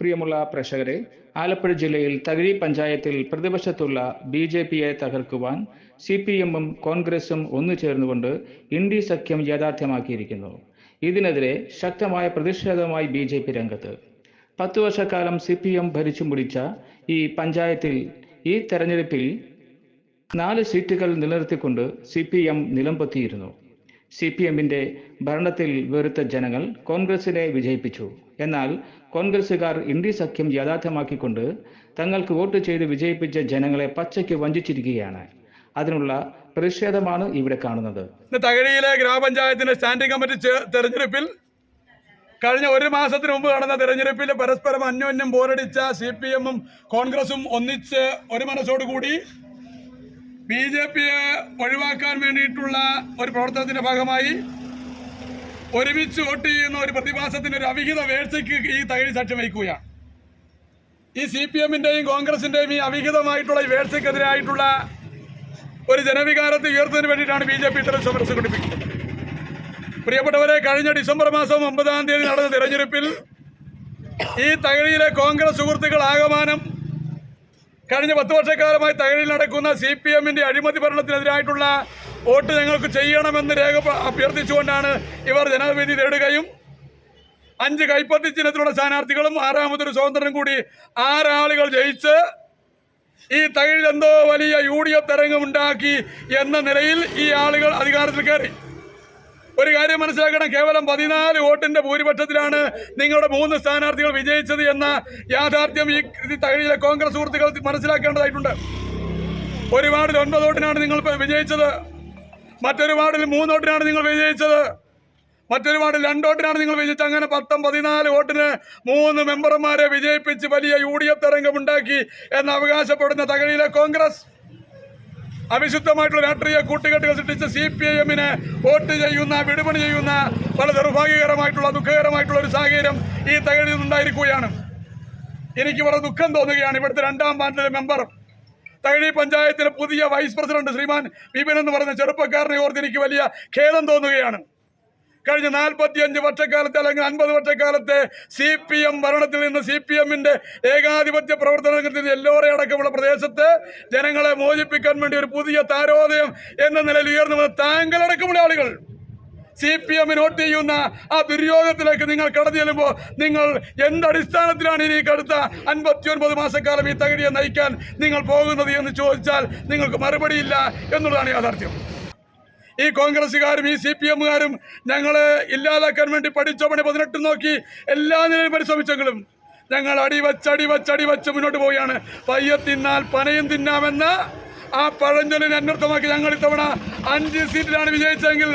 പ്രിയമുള്ള പ്രേക്ഷകരെ ആലപ്പുഴ ജില്ലയിൽ തകഴി പഞ്ചായത്തിൽ പ്രതിപക്ഷത്തുള്ള ബി ജെ പിയെ തകർക്കുവാൻ സി പി എമ്മും കോൺഗ്രസും ഒന്നു ചേർന്നുകൊണ്ട് ഇന്ത്യ സഖ്യം യാഥാർത്ഥ്യമാക്കിയിരിക്കുന്നു. ഇതിനെതിരെ ശക്തമായ പ്രതിഷേധവുമായി ബി ജെ പി രംഗത്ത്. പത്തു വർഷക്കാലം സി പി എം ഭരിച്ചു മുടിച്ച ഈ പഞ്ചായത്തിൽ ഈ തെരഞ്ഞെടുപ്പിൽ നാല് സീറ്റുകൾ നിലനിർത്തിക്കൊണ്ട് സി പി എം നിലംപൊത്തിയിരുന്നു. സി പി എമ്മിന്റെ ഭരണത്തിൽ വെറുത്ത ജനങ്ങൾ കോൺഗ്രസിനെ വിജയിപ്പിച്ചു. എന്നാൽ കോൺഗ്രസുകാർ ഇന്ത്യ സഖ്യം യാഥാർത്ഥ്യമാക്കിക്കൊണ്ട് തങ്ങൾക്ക് വോട്ട് ചെയ്ത് വിജയിപ്പിച്ച ജനങ്ങളെ പച്ചയ്ക്ക് വഞ്ചിച്ചിരിക്കുകയാണ്. അതിനുള്ള പ്രതിഷേധമാണ് ഇവിടെ കാണുന്നത്. തകഴിയിലെ ഗ്രാമപഞ്ചായത്തിന്റെ സ്റ്റാൻഡിംഗ് കമ്മിറ്റി തെരഞ്ഞെടുപ്പിൽ കഴിഞ്ഞ ഒരു മാസത്തിന് മുമ്പ് നടന്ന തെരഞ്ഞെടുപ്പിൽ പരസ്പരം അന്യോന്യം പോരടിച്ച സി പി എമ്മും കോൺഗ്രസും ഒന്നിച്ച് ഒരു മനസ്സോടുകൂടി ബി ജെ പിയെ ഒഴിവാക്കാൻ വേണ്ടിയിട്ടുള്ള ഒരു പ്രവർത്തനത്തിന്റെ ഭാഗമായി ഒരുമിച്ച് വോട്ട് ചെയ്യുന്ന ഒരു പ്രതിഭാസത്തിന്റെ ഒരു അവിഹിത വീഴ്ചയ്ക്ക് ഈ തകഴി സാക്ഷ്യം വഹിക്കുകയാണ്. ഈ സി പി എമ്മിന്റെയും കോൺഗ്രസിന്റെയും ഈ അവിഹിതമായിട്ടുള്ള ഈ വീഴ്ചയ്ക്കെതിരായിട്ടുള്ള ഒരു ജനവികാരത്തെ ഉയർത്തുന്നതിന് വേണ്ടിയിട്ടാണ് ബി ജെ പി ഇത്തരം സമരം സംഘടിപ്പിക്കുന്നത് പ്രിയപ്പെട്ടവരെ കഴിഞ്ഞ ഡിസംബർ മാസം ഒമ്പതാം തീയതി നടന്ന തിരഞ്ഞെടുപ്പിൽ ഈ തകഴിയിലെ കോൺഗ്രസ് സുഹൃത്തുക്കൾ ആകമാനം കഴിഞ്ഞ പത്ത് വർഷക്കാലമായി തകഴിൽ നടക്കുന്ന സി പി എമ്മിന്റെ അഴിമതി ഭരണത്തിനെതിരായിട്ടുള്ള വോട്ട് ഞങ്ങൾക്ക് ചെയ്യണമെന്ന് രേഖ അഭ്യർത്ഥിച്ചുകൊണ്ടാണ് ഇവർ ജനാധിപതി തേടുകയും അഞ്ച് കൈപ്പത്തി ചിഹ്നത്തിലുള്ള സ്ഥാനാർത്ഥികളും ആറാമതൊരു സ്വതന്ത്രനും കൂടി ആറാളുകൾ ജയിച്ച് ഈ തകഴിൽ എന്തോ വലിയ യു ഡി എഫ് തരംഗമുണ്ടാക്കി എന്ന നിലയിൽ ഈ ആളുകൾ അധികാരത്തിൽ കയറി. ഒരു കാര്യം മനസ്സിലാക്കണം. കേവലം പതിനാല് വോട്ടിന്റെ ഭൂരിപക്ഷത്തിലാണ് നിങ്ങളുടെ മൂന്ന് സ്ഥാനാർത്ഥികൾ വിജയിച്ചത് എന്ന യാഥാർത്ഥ്യം ഈ തകഴിയിലെ കോൺഗ്രസ് സുഹൃത്തുക്കൾ മനസ്സിലാക്കേണ്ടതായിട്ടുണ്ട്. ഒരു വാർഡിൽ ഒൻപത് വോട്ടിനാണ് നിങ്ങൾ വിജയിച്ചത്. മറ്റൊരു വാർഡിൽ മൂന്ന് വോട്ടിനാണ് നിങ്ങൾ വിജയിച്ചത്. മറ്റൊരു വാർഡിൽ രണ്ട് വോട്ടിനാണ് നിങ്ങൾ വിജയിച്ചത്. അങ്ങനെ പത്തും പതിനാല് വോട്ടിന് മൂന്ന് മെമ്പർമാരെ വിജയിപ്പിച്ച് വലിയ യു ഡി എഫ് തരംഗമുണ്ടാക്കി എന്ന് അവകാശപ്പെടുന്ന തകഴിയിലെ കോൺഗ്രസ്. അവിശുദ്ധമായിട്ടുള്ള രാഷ്ട്രീയ കൂട്ടുകെട്ടുകൾ സൃഷ്ടിച്ച സി പി ഐ എമ്മിനെ വോട്ട് ചെയ്യുന്ന വിടുപണി ചെയ്യുന്ന വളരെ ദൗർഭാഗ്യകരമായിട്ടുള്ള ദുഃഖകരമായിട്ടുള്ള ഒരു സാഹചര്യം ഈ തകഴിൽ നിന്നുണ്ടായിരിക്കുകയാണ്. എനിക്ക് വളരെ ദുഃഖം തോന്നുകയാണ് ഇവിടുത്തെ രണ്ടാം വാർഡിലെ മെമ്പർ. തകഴി പഞ്ചായത്തിലെ പുതിയ വൈസ് പ്രസിഡന്റ് ശ്രീമാൻ വിപിൻ എന്ന് പറഞ്ഞ ചെറുപ്പക്കാരനെ ഓർത്ത് എനിക്ക് വലിയ ഖേദം തോന്നുകയാണ്. കഴിഞ്ഞ നാൽപ്പത്തിയഞ്ച് വർഷക്കാലത്തെ അല്ലെങ്കിൽ അൻപത് വർഷക്കാലത്തെ സി പി എം ഭരണത്തിൽ നിന്ന് സി പി എമ്മിന്റെ ഏകാധിപത്യ പ്രവർത്തനത്തിൽ എല്ലോറെ അടക്കമുള്ള പ്രദേശത്ത് ജനങ്ങളെ മോചിപ്പിക്കാൻ വേണ്ടി ഒരു പുതിയ താരോദയം എന്ന നിലയിൽ ഉയർന്നു വന്ന താങ്കളടക്കമുള്ള ആളുകൾ സി പി എമ്മിന് വോട്ട് ചെയ്യുന്ന ആ ദുര്യോഗത്തിലേക്ക് നിങ്ങൾ കടന്നു ചെല്ലുമ്പോൾ നിങ്ങൾ എന്തടിസ്ഥാനത്തിലാണ് ഇനി കടുത്ത അൻപത്തി ഒൻപത് മാസക്കാലം ഈ തകഴിയെ നയിക്കാൻ നിങ്ങൾ പോകുന്നത് എന്ന് ചോദിച്ചാൽ നിങ്ങൾക്ക് മറുപടിയില്ല എന്നുള്ളതാണ് യാഥാർത്ഥ്യം. ഈ കോൺഗ്രസ്സുകാരും ഈ സി പി എമ്മുകാരും ഞങ്ങൾ ഇല്ലാതാക്കാൻ വേണ്ടി പഠിച്ച പണി പതിനെട്ട് നോക്കി എല്ലാ നിലയിലും പരിശ്രമിച്ചെങ്കിലും ഞങ്ങൾ അടിവച്ച് അടിവച്ച് അടിവച്ച് മുന്നോട്ട് പോവുകയാണ്. പയ്യെ തിന്നാൽ പനയും തിന്നാമെന്ന ആ പഴഞ്ചൊല്ലിനെ അന്വർത്ഥമാക്കി ഞങ്ങൾ ഇത്തവണ അഞ്ച് സീറ്റിലാണ് വിജയിച്ചതെങ്കിൽ